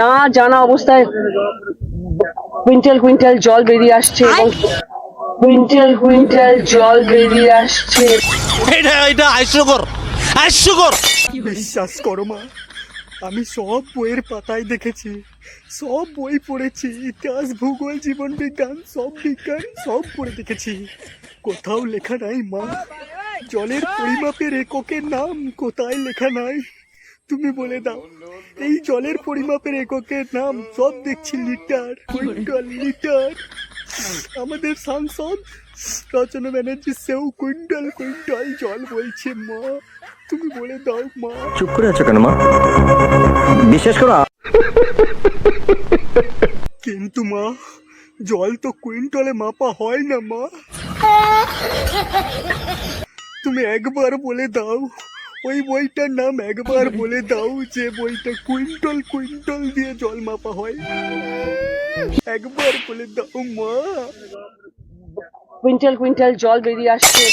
না জানা অবস্থায় কুইন্টাল কুইন্টাল জল বেরিয়ে আসছে এবং কুইন্টাল কুইন্টাল জল বেরিয়ে আসছে। এটা এটা হাস্যকর হাস্যকর বিশ্বাস করো মা? আমি সব বইয়ের পাতায় দেখেছি সব বই পড়েছি ইতিহাস ভূগোল জীবন বিজ্ঞান সব বিজ্ঞান সব পড়ে দেখেছি। কোথাও লেখা নাই মা। জলের পরিমাপের এককের নাম কোথায় লেখা নাই? তুমি বলে দাও। এই জলের পরিমাপের এককের নাম সব দেখছি লিটার। Quintal litre. আমাদের সাংসদ রচনা ব্যানার্জি সেও কুইন্টাল কুইন্টাল জল বলছে মা। তুমি বলে দাও মা। চুপ করে আছো কেন মা? বিশেষ করে কিন্তু মা জল তো কুইন্টালে মাপা হয় না মা। তুমি একবার বলে দাও ওই বইটার নাম একবার বলে দাও যে বইটা কুইন্টল কুইন্টল দিয়ে জল মাপা হয়। একবার বলে দাও মা। কুইন্টাল কুইন্টাল জল বেরিয়ে আসছে।